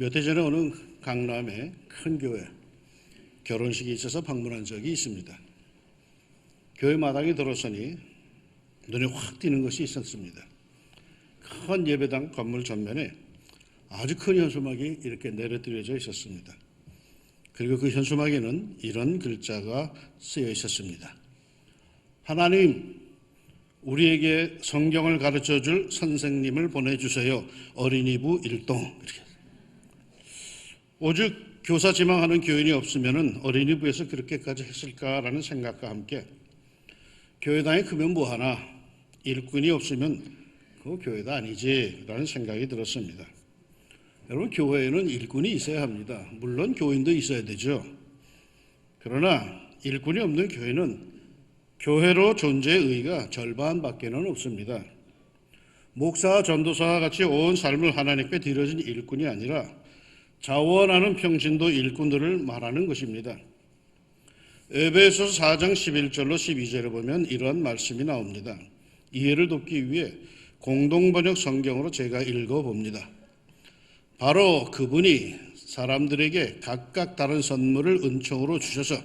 몇 해 전에 어느 강남의 큰 교회 결혼식이 있어서 방문한 적이 있습니다. 교회 마당에 들어서니 눈에 확 띄는 것이 있었습니다. 큰 예배당 건물 전면에 아주 큰 현수막이 이렇게 내려뜨려져 있었습니다. 그리고 그 현수막에는 이런 글자가 쓰여 있었습니다. 하나님, 우리에게 성경을 가르쳐 줄 선생님을 보내주세요. 어린이부 일동. 이렇게. 오죽 교사 지망하는 교인이 없으면 어린이부에서 그렇게까지 했을까라는 생각과 함께 교회당이 크면 뭐하나 일꾼이 없으면 그 교회도 아니지라는 생각이 들었습니다. 여러분 교회에는 일꾼이 있어야 합니다. 물론 교인도 있어야 되죠. 그러나 일꾼이 없는 교회는 교회로 존재의 의의가 절반밖에는 없습니다. 목사와 전도사와 같이 온 삶을 하나님께 드려진 일꾼이 아니라 자원하는 평신도 일꾼들을 말하는 것입니다. 에베소서 4장 11절로 12절을 보면 이런 말씀이 나옵니다. 이해를 돕기 위해 공동번역 성경으로 제가 읽어봅니다. 바로 그분이 사람들에게 각각 다른 선물을 은총으로 주셔서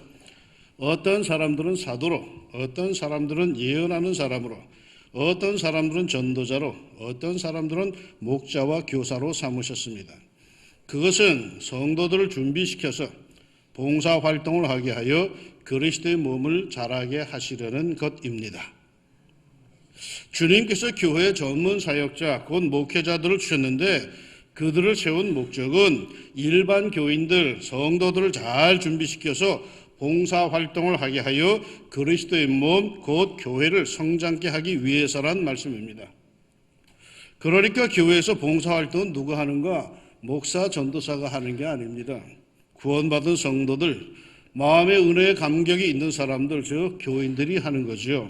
어떤 사람들은 사도로, 어떤 사람들은 예언하는 사람으로, 어떤 사람들은 전도자로, 어떤 사람들은 목자와 교사로 삼으셨습니다. 그것은 성도들을 준비시켜서 봉사 활동을 하게 하여 그리스도의 몸을 자라게 하시려는 것입니다. 주님께서 교회 전문 사역자, 곧 목회자들을 주셨는데 그들을 세운 목적은 일반 교인들, 성도들을 잘 준비시켜서 봉사 활동을 하게 하여 그리스도의 몸, 곧 교회를 성장케 하기 위해서란 말씀입니다. 그러니까 교회에서 봉사 활동은 누가 하는가? 목사, 전도사가 하는 게 아닙니다. 구원받은 성도들, 마음의 은혜의 감격이 있는 사람들, 즉 교인들이 하는 거죠.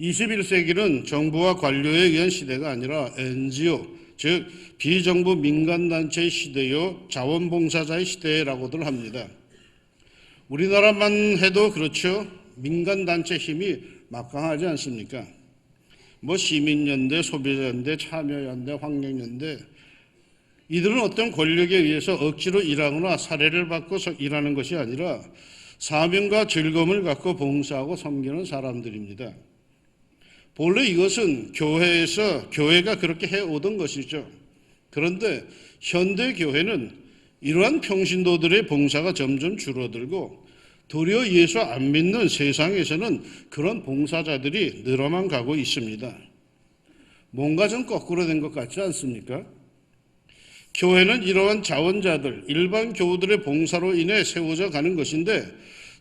21세기는 정부와 관료에 의한 시대가 아니라 NGO, 즉 비정부 민간단체의 시대요 자원봉사자의 시대라고들 합니다. 우리나라만 해도 그렇죠. 민간단체 힘이 막강하지 않습니까? 뭐 시민연대, 소비자연대, 참여연대, 환경연대 이들은 어떤 권력에 의해서 억지로 일하거나 사례를 받고 일하는 것이 아니라 사명과 즐거움을 갖고 봉사하고 섬기는 사람들입니다. 본래 이것은 교회에서 교회가 그렇게 해오던 것이죠. 그런데 현대 교회는 이러한 평신도들의 봉사가 점점 줄어들고 도리어 예수 안 믿는 세상에서는 그런 봉사자들이 늘어만 가고 있습니다. 뭔가 좀 거꾸로 된 것 같지 않습니까? 교회는 이러한 자원자들, 일반 교우들의 봉사로 인해 세워져 가는 것인데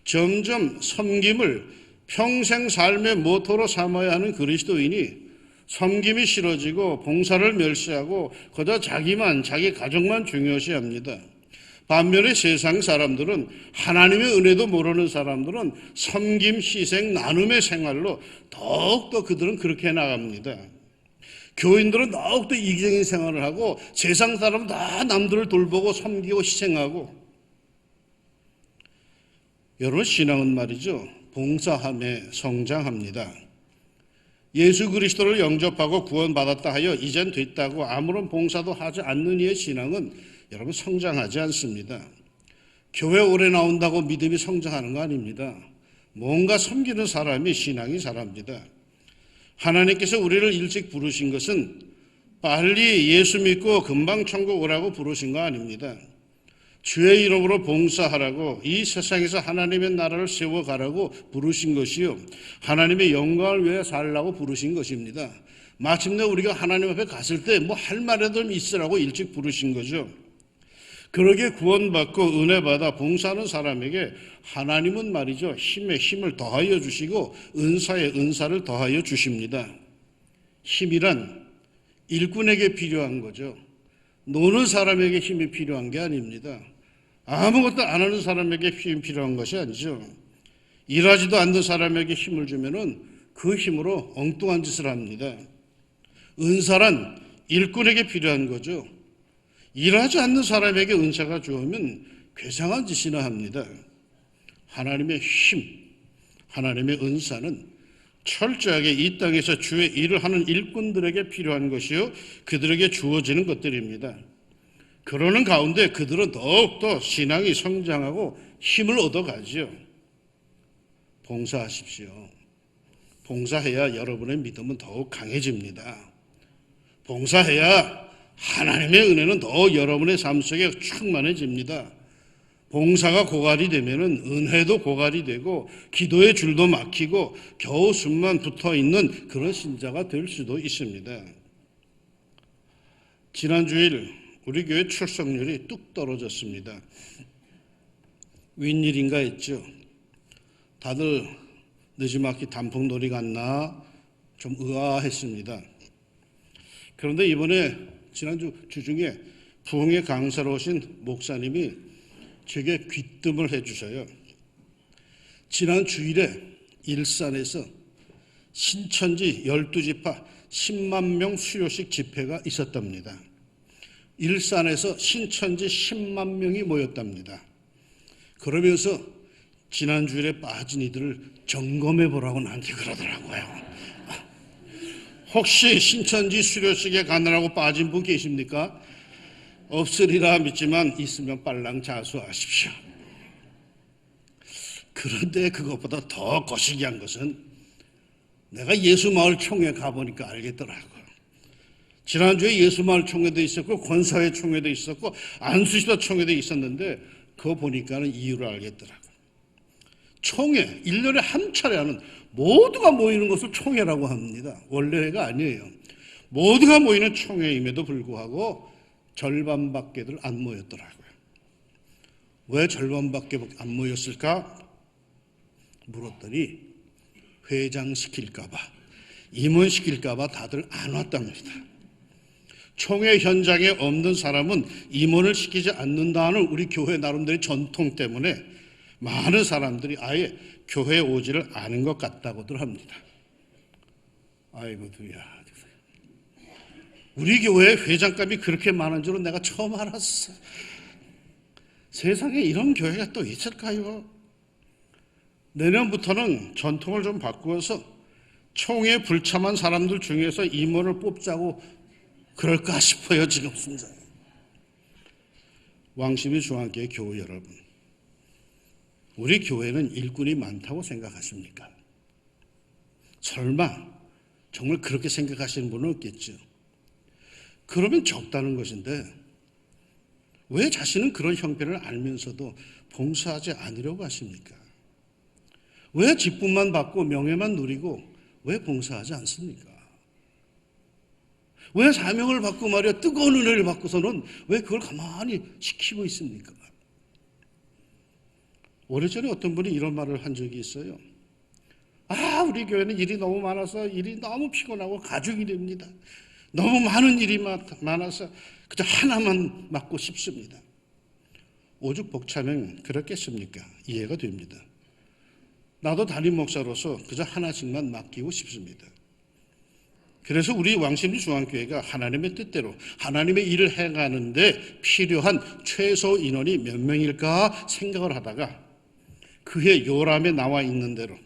점점 섬김을 평생 삶의 모토로 삼아야 하는 그리스도인이 섬김이 싫어지고 봉사를 멸시하고 그저 자기만 자기 가족만 중요시 합니다. 반면에 세상 사람들은 하나님의 은혜도 모르는 사람들은 섬김, 희생, 나눔의 생활로 더욱더 그들은 그렇게 나갑니다. 교인들은 더욱더 이기적인 생활을 하고 세상 사람은 다 남들을 돌보고 섬기고 희생하고 여러분 신앙은 말이죠. 봉사함에 성장합니다. 예수 그리스도를 영접하고 구원받았다 하여 이젠 됐다고 아무런 봉사도 하지 않는 이의 신앙은 여러분 성장하지 않습니다. 교회 오래 나온다고 믿음이 성장하는 거 아닙니다. 뭔가 섬기는 사람이 신앙이 사람입니다. 하나님께서 우리를 일찍 부르신 것은 빨리 예수 믿고 금방 천국 오라고 부르신 거 아닙니다. 주의 이름으로 봉사하라고 이 세상에서 하나님의 나라를 세워가라고 부르신 것이요. 하나님의 영광을 위해 살라고 부르신 것입니다. 마침내 우리가 하나님 앞에 갔을 때 뭐 할 말이라도 있으라고 일찍 부르신 거죠. 그러게 구원받고 은혜받아 봉사하는 사람에게 하나님은 말이죠. 힘에 힘을 더하여 주시고 은사에 은사를 더하여 주십니다. 힘이란 일꾼에게 필요한 거죠. 노는 사람에게 힘이 필요한 게 아닙니다. 아무것도 안 하는 사람에게 힘이 필요한 것이 아니죠. 일하지도 않는 사람에게 힘을 주면은 그 힘으로 엉뚱한 짓을 합니다. 은사란 일꾼에게 필요한 거죠. 일하지 않는 사람에게 은사가 주어면 괴상한 짓이나 합니다. 하나님의 힘, 하나님의 은사는 철저하게 이 땅에서 주의 일을 하는 일꾼들에게 필요한 것이요. 그들에게 주어지는 것들입니다. 그러는 가운데 그들은 더욱더 신앙이 성장하고 힘을 얻어가지요. 봉사하십시오. 봉사해야 여러분의 믿음은 더욱 강해집니다. 봉사해야 하나님의 은혜는 더 여러분의 삶 속에 충만해집니다. 봉사가 고갈이 되면은 은혜도 고갈이 되고 기도의 줄도 막히고 겨우 숨만 붙어 있는 그런 신자가 될 수도 있습니다. 지난 주일 우리 교회 출석률이 뚝 떨어졌습니다. 웬일인가 했죠. 다들 늦지막히 단풍놀이 갔나 좀 의아했습니다. 그런데 이번에 지난주 주중에 부흥의 강사로 오신 목사님이 제게 귀뜸을 해주셔요. 지난 주일에 일산에서 신천지 12지파 10만 명 수요식 집회가 있었답니다. 일산에서 신천지 10만 명이 모였답니다. 그러면서 지난 주일에 빠진 이들을 점검해 보라고 나한테 그러더라고요. 혹시 신천지 수료식에 가느라고 빠진 분 계십니까? 없으리라 믿지만 있으면 빨랑 자수하십시오. 그런데 그것보다 더 거시기한 것은 내가 예수마을 총회 가보니까 알겠더라고요. 지난주에 예수마을 총회도 있었고 권사회 총회도 있었고 안수시도 총회도 있었는데 그거 보니까는 이유를 알겠더라고요. 총회, 1년에 한 차례 하는 모두가 모이는 것을 총회라고 합니다. 원래가 아니에요. 모두가 모이는 총회임에도 불구하고 절반밖에들 안 모였더라고요. 왜 절반밖에 안 모였을까? 물었더니 회장시킬까봐, 임원시킬까봐 다들 안 왔답니다. 총회 현장에 없는 사람은 임원을 시키지 않는다는 우리 교회 나름대로의 전통 때문에 많은 사람들이 아예 교회에 오지를 않은 것 같다고들 합니다. 아이고 두야. 우리 교회 회장감이 그렇게 많은 줄은 내가 처음 알았어. 세상에 이런 교회가 또 있을까요? 내년부터는 전통을 좀 바꾸어서 총회 불참한 사람들 중에서 임원을 뽑자고 그럴까 싶어요, 지금 순간. 왕십리 중앙교회 교우 여러분. 우리 교회는 일꾼이 많다고 생각하십니까? 설마 정말 그렇게 생각하시는 분은 없겠죠. 그러면 적다는 것인데 왜 자신은 그런 형편을 알면서도 봉사하지 않으려고 하십니까? 왜 직분만 받고 명예만 누리고 왜 봉사하지 않습니까? 왜 사명을 받고 말이야 뜨거운 은혜를 받고서는 왜 그걸 가만히 지키고 있습니까? 오래전에 어떤 분이 이런 말을 한 적이 있어요. 아, 우리 교회는 일이 너무 많아서 일이 너무 피곤하고 가족이 됩니다. 너무 많은 일이 많아서 그저 하나만 맡고 싶습니다. 오죽 벅차면 그렇겠습니까? 이해가 됩니다. 나도 담임 목사로서 그저 하나씩만 맡기고 싶습니다. 그래서 우리 왕십리 중앙교회가 하나님의 뜻대로 하나님의 일을 해가는데 필요한 최소 인원이 몇 명일까 생각을 하다가 그해 요람에 나와 있는 대로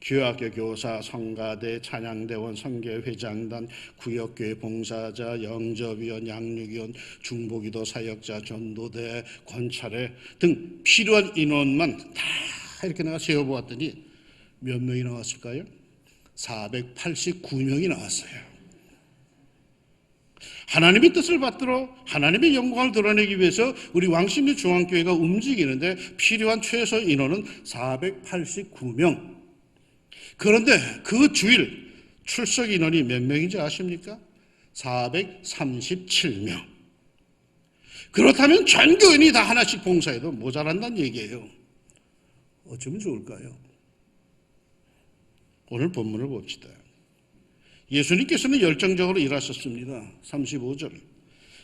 교학교 교사, 성가대, 찬양대원, 성계회장단, 구역교회 봉사자, 영접위원, 양육위원, 중보기도 사역자, 전도대, 권찰회 등 필요한 인원만 다 이렇게 내가 세어보았더니 몇 명이 나왔을까요? 489명이 나왔어요. 하나님의 뜻을 받들어 하나님의 영광을 드러내기 위해서 우리 왕십리 중앙교회가 움직이는데 필요한 최소 인원은 489명. 그런데 그 주일 출석 인원이 몇 명인지 아십니까? 437명. 그렇다면 전 교인이 다 하나씩 봉사해도 모자란다는 얘기예요. 어쩌면 좋을까요? 오늘 본문을 봅시다. 예수님께서는 열정적으로 일하셨습니다. 35절.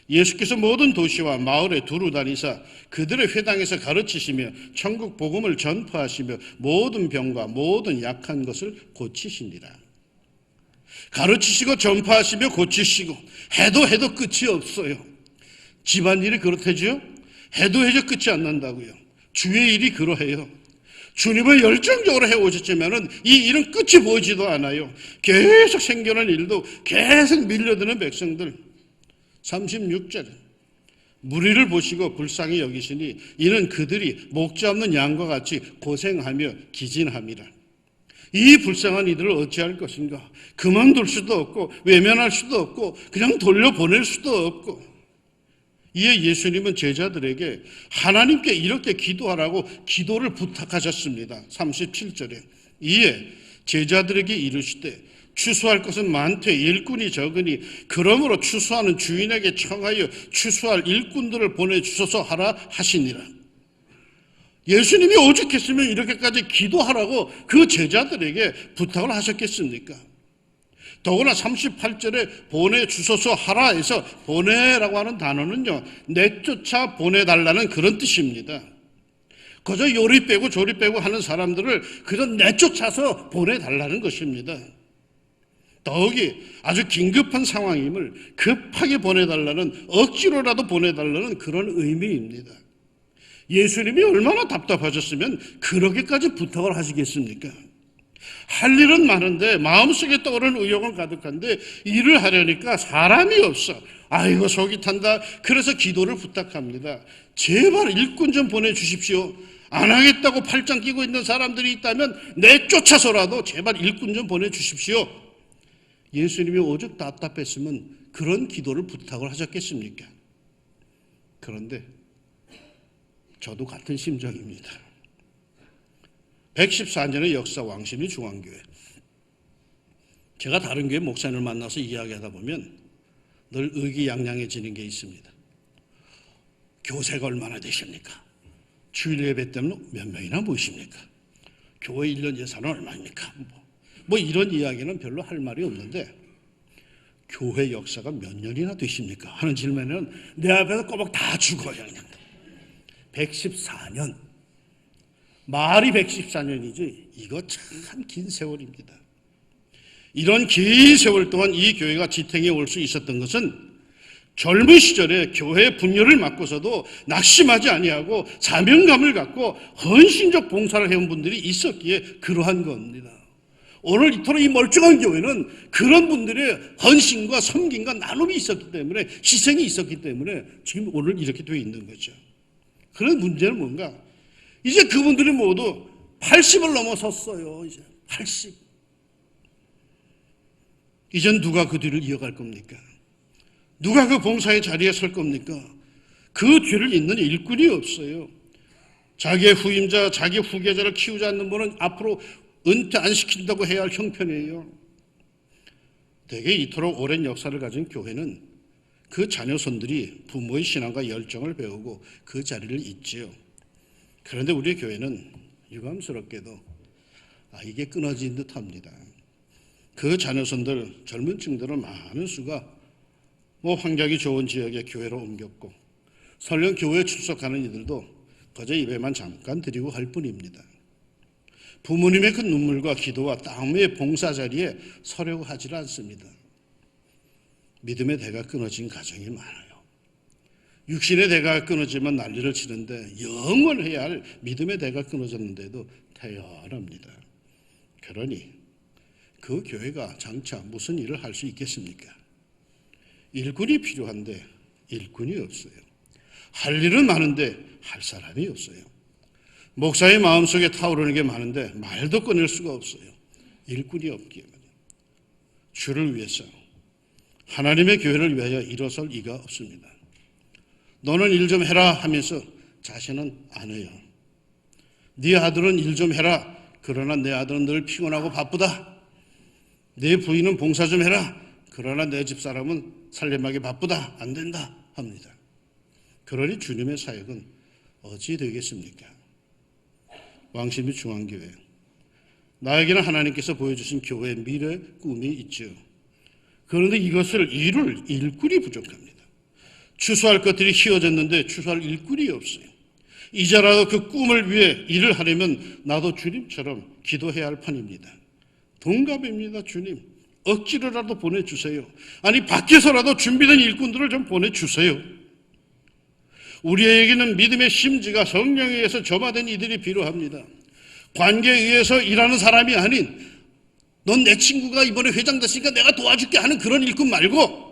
예수께서 모든 도시와 마을에 두루 다니사 그들의 회당에서 가르치시며 천국 복음을 전파하시며 모든 병과 모든 약한 것을 고치시니라. 가르치시고 전파하시며 고치시고 해도 해도 끝이 없어요. 집안일이 그렇대죠? 해도 해도 끝이 안 난다고요. 주의 일이 그러해요. 주님을 열정적으로 해오셨지만은 이 일은 끝이 보이지도 않아요. 계속 생겨난 일도 계속 밀려드는 백성들. 36절. 무리를 보시고 불쌍히 여기시니 이는 그들이 목자 없는 양과 같이 고생하며 기진함이라. 이 불쌍한 이들을 어찌할 것인가? 그만둘 수도 없고 외면할 수도 없고 그냥 돌려보낼 수도 없고 이에 예수님은 제자들에게 하나님께 이렇게 기도하라고 기도를 부탁하셨습니다. 37절에 이에 제자들에게 이르시되 추수할 것은 많되 일꾼이 적으니 그러므로 추수하는 주인에게 청하여 추수할 일꾼들을 보내주소서 하라 하시니라. 예수님이 오죽했으면 이렇게까지 기도하라고 그 제자들에게 부탁을 하셨겠습니까? 더구나 38절에 보내주소서 하라 해서 보내라고 하는 단어는요, 내쫓아 보내달라는 그런 뜻입니다. 그저 요리 빼고 조리 빼고 하는 사람들을 그저 내쫓아서 보내달라는 것입니다. 더욱이 아주 긴급한 상황임을 급하게 보내달라는 억지로라도 보내달라는 그런 의미입니다. 예수님이 얼마나 답답하셨으면 그렇게까지 부탁을 하시겠습니까? 할 일은 많은데 마음속에 떠오르는 의욕은 가득한데 일을 하려니까 사람이 없어. 아이고 속이 탄다. 그래서 기도를 부탁합니다. 제발 일꾼 좀 보내주십시오. 안 하겠다고 팔짱 끼고 있는 사람들이 있다면 내쫓아서라도 제발 일꾼 좀 보내주십시오. 예수님이 오죽 답답했으면 그런 기도를 부탁을 하셨겠습니까? 그런데 저도 같은 심정입니다. 114년의 역사 왕심이 중앙교회. 제가 다른 교회 목사님을 만나서 이야기하다 보면 늘 의기양양해지는 게 있습니다. 교세가 얼마나 되십니까? 주일 예배 때문에 몇 명이나 모십니까? 교회 1년 예산은 얼마입니까? 뭐, 뭐 이런 이야기는 별로 할 말이 없는데 교회 역사가 몇 년이나 되십니까? 하는 질문에는 내 앞에서 꼬박 다 죽어요. 그냥. 114년. 말이 114년이지 이거 참 긴 세월입니다. 이런 긴 세월 동안 이 교회가 지탱해 올 수 있었던 것은 젊은 시절에 교회 분열을 맡고서도 낙심하지 아니하고 사명감을 갖고 헌신적 봉사를 해온 분들이 있었기에 그러한 겁니다. 오늘 이토록 이 멀쩡한 교회는 그런 분들의 헌신과 섬김과 나눔이 있었기 때문에 희생이 있었기 때문에 지금 오늘 이렇게 되어 있는 거죠. 그런 문제는 뭔가 이제 그분들이 모두 80을 넘어섰어요. 이제 80. 이젠 누가 그 뒤를 이어갈 겁니까? 누가 그 봉사의 자리에 설 겁니까? 그 뒤를 잇는 일꾼이 없어요. 자기의 후임자, 자기 후계자를 키우지 않는 분은 앞으로 은퇴 안 시킨다고 해야 할 형편이에요. 대개 이토록 오랜 역사를 가진 교회는 그 자녀손들이 부모의 신앙과 열정을 배우고 그 자리를 잇지요. 그런데 우리 교회는 유감스럽게도 아, 이게 끊어진 듯 합니다. 그 자녀손들, 젊은 층들은 많은 수가 뭐 환경이 좋은 지역의 교회로 옮겼고 설령 교회에 출석하는 이들도 거저 예배만 잠깐 드리고 할 뿐입니다. 부모님의 그 눈물과 기도와 땀의 봉사 자리에 서려고 하질 않습니다. 믿음의 대가 끊어진 가정이 많아요. 육신의 대가 끊어지면 난리를 치는데 영원해야 할 믿음의 대가 끊어졌는데도 태연합니다. 그러니 그 교회가 장차 무슨 일을 할 수 있겠습니까? 일꾼이 필요한데 일꾼이 없어요. 할 일은 많은데 할 사람이 없어요. 목사의 마음속에 타오르는 게 많은데 말도 꺼낼 수가 없어요. 일꾼이 없기에 주를 위해서 하나님의 교회를 위하여 일어설 이가 없습니다. 너는 일 좀 해라 하면서 자신은 안 해요. 네 아들은 일 좀 해라. 그러나 내 아들은 늘 피곤하고 바쁘다. 내 부인은 봉사 좀 해라. 그러나 내 집사람은 살림하기 바쁘다. 안 된다. 합니다. 그러니 주님의 사역은 어찌 되겠습니까? 왕심이 중앙교회. 나에게는 하나님께서 보여주신 교회의 미래 꿈이 있죠. 그런데 이것을 이룰 일꾼이 부족합니다. 추수할 것들이 휘어졌는데 추수할 일꾼이 없어요. 이제라도 그 꿈을 위해 일을 하려면 나도 주님처럼 기도해야 할 판입니다. 동갑입니다, 주님. 억지로라도 보내주세요. 아니, 밖에서라도 준비된 일꾼들을 좀 보내주세요. 우리에게는 믿음의 심지가 성령에 의해서 점화된 이들이 필요합니다. 관계에 의해서 일하는 사람이 아닌 넌 내 친구가 이번에 회장 됐으니까 내가 도와줄게 하는 그런 일꾼 말고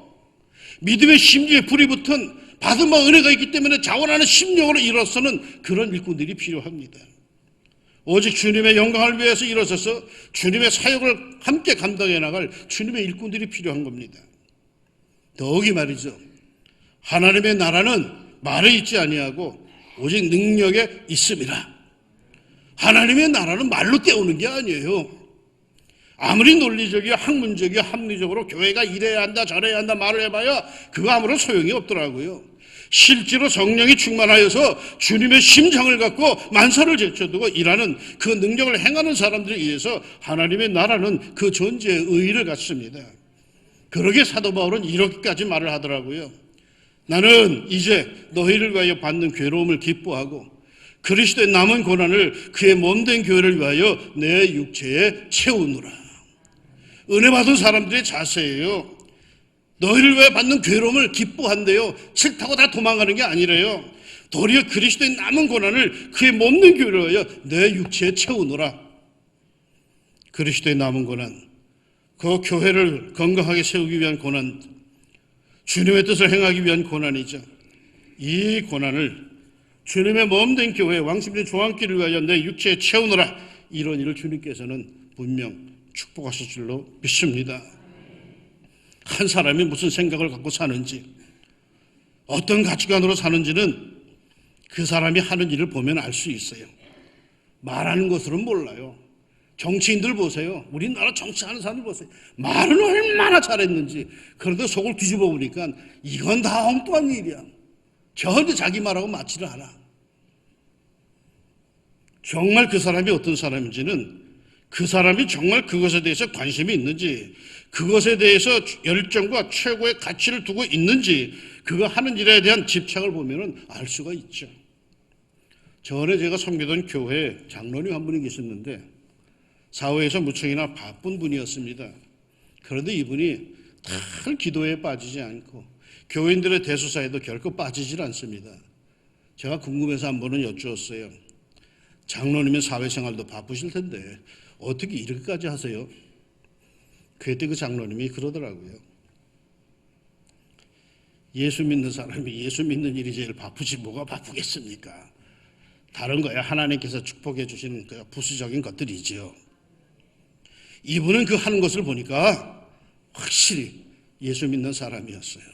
믿음의 심지에 불이 붙은 받은 바 은혜가 있기 때문에 자원하는 심령으로 일어서는 그런 일꾼들이 필요합니다. 오직 주님의 영광을 위해서 일어서서 주님의 사역을 함께 감당해 나갈 주님의 일꾼들이 필요한 겁니다. 더욱이 말이죠. 하나님의 나라는 말에 있지 아니하고 오직 능력에 있습니다. 하나님의 나라는 말로 때우는 게 아니에요. 아무리 논리적이고 학문적이고 합리적으로 교회가 이래야 한다 저래야 한다 말을 해봐야 그거 아무런 소용이 없더라고요. 실제로 성령이 충만하여서 주님의 심장을 갖고 만사를 제쳐두고 일하는 그 능력을 행하는 사람들에 의해서 하나님의 나라는 그 존재의 의의를 갖습니다. 그러게 사도 바울은 이렇게까지 말을 하더라고요. 나는 이제 너희를 위하여 받는 괴로움을 기뻐하고 그리스도의 남은 고난을 그의 몸된 교회를 위하여 내 육체에 채우노라. 은혜 받은 사람들의 자세예요. 너희를 위해 받는 괴로움을 기뻐한대요. 싫다고 다 도망가는 게 아니래요. 도리어 그리스도의 남은 고난을 그의 몸된 교회를 위하여 내 육체에 채우노라. 그리스도의 남은 고난, 그 교회를 건강하게 세우기 위한 고난, 주님의 뜻을 행하기 위한 고난이죠. 이 고난을 주님의 몸된 교회 왕십리 조항기를 위하여 내 육체에 채우노라. 이런 일을 주님께서는 분명 축복하실 줄로 믿습니다. 한 사람이 무슨 생각을 갖고 사는지, 어떤 가치관으로 사는지는 그 사람이 하는 일을 보면 알 수 있어요. 말하는 것으로는 몰라요. 정치인들 보세요. 우리나라 정치하는 사람들 보세요. 말은 얼마나 잘했는지. 그런데 속을 뒤집어 보니까 이건 다 엉뚱한 일이야. 전혀 자기 말하고 맞지를 않아. 정말 그 사람이 어떤 사람인지는 그 사람이 정말 그것에 대해서 관심이 있는지, 그것에 대해서 열정과 최고의 가치를 두고 있는지, 그거 하는 일에 대한 집착을 보면 알 수가 있죠. 전에 제가 섬기던 교회 장로님 한 분이 계셨는데, 사회에서 무척이나 바쁜 분이었습니다. 그런데 이분이 늘 기도에 빠지지 않고, 교인들의 대수사에도 결코 빠지질 않습니다. 제가 궁금해서 한 번은 여쭈었어요. 장로님의 사회생활도 바쁘실 텐데 어떻게 이렇게까지 하세요? 그때 그 장로님이 그러더라고요. 예수 믿는 사람이 예수 믿는 일이 제일 바쁘지 뭐가 바쁘겠습니까? 다른 거야 하나님께서 축복해 주시는 그 부수적인 것들이지요. 이분은 그 하는 것을 보니까 확실히 예수 믿는 사람이었어요.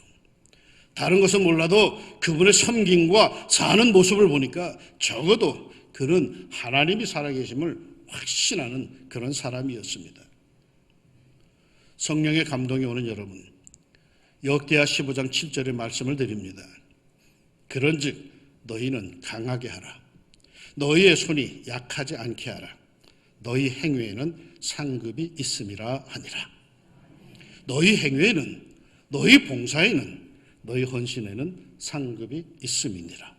다른 것은 몰라도 그분의 섬김과 사는 모습을 보니까 적어도 그는 하나님이 살아계심을 확신하는 그런 사람이었습니다. 성령의 감동이 오는 여러분, 역대하 15장 7절의 말씀을 드립니다. 그런즉 너희는 강하게 하라. 너희의 손이 약하지 않게 하라. 너희 행위에는 상급이 있음이라 하니라. 너희 행위에는 너희 봉사에는 너희 헌신에는 상급이 있음이니라.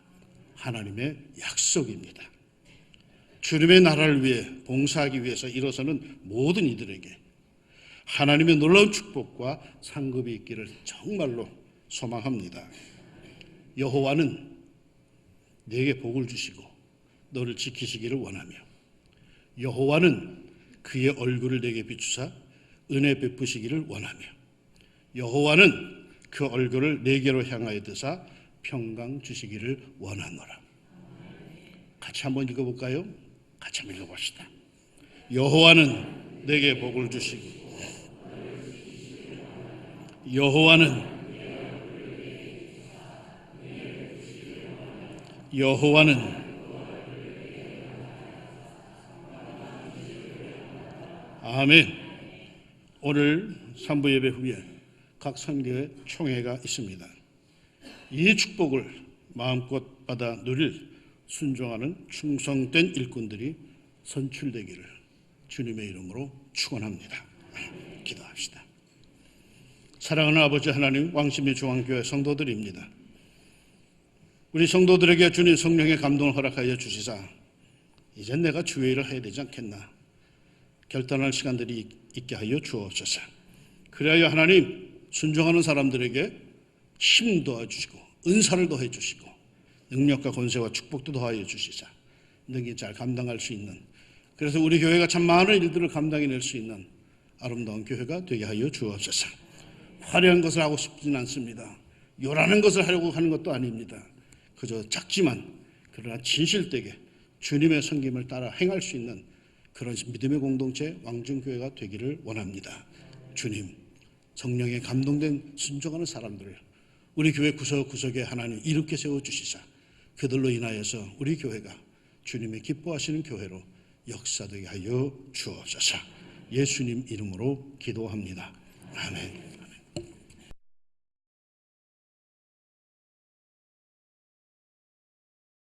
하나님의 약속입니다. 주님의 나라를 위해 봉사하기 위해서 일어서는 모든 이들에게 하나님의 놀라운 축복과 상급이 있기를 정말로 소망합니다. 여호와는 내게 복을 주시고 너를 지키시기를 원하며 여호와는 그의 얼굴을 내게 비추사 은혜 베푸시기를 원하며 여호와는 그 얼굴을 내게로 향하여 드사 평강 주시기를 원하노라. 같이 한번 읽어볼까요? 같이 한번 읽어봅시다. 여호와는 내게 복을 주시고 여호와는 여호와는 아멘. 오늘 3부 예배 후에 각 선교회 총회가 있습니다. 이 축복을 마음껏 받아 누릴 순종하는 충성된 일꾼들이 선출되기를 주님의 이름으로 축원합니다. 기도합시다. 사랑하는 아버지 하나님 왕심의 중앙교회 성도들입니다. 우리 성도들에게 주님 성령의 감동을 허락하여 주시사 이젠 내가 주의를 해야 되지 않겠나 결단할 시간들이 있게 하여 주옵소서. 그래야 하나님 순종하는 사람들에게 힘 도와주시고 은사를 더해 주시고 능력과 권세와 축복도 더하여 주시자 능히 잘 감당할 수 있는 그래서 우리 교회가 참 많은 일들을 감당해낼 수 있는 아름다운 교회가 되게 하여 주옵소서 화려한 것을 하고 싶지는 않습니다 요라는 것을 하려고 하는 것도 아닙니다. 그저 작지만 그러나 진실되게 주님의 섬김을 따라 행할 수 있는 그런 믿음의 공동체 왕중교회가 되기를 원합니다. 주님, 성령에 감동된 순종하는 사람들을 우리 교회 구석구석에 하나님 이롭게 세워 주시사 그들로 인하여서 우리 교회가 주님의 기뻐하시는 교회로 역사되게 하여 주옵소서. 예수님 이름으로 기도합니다. 아멘.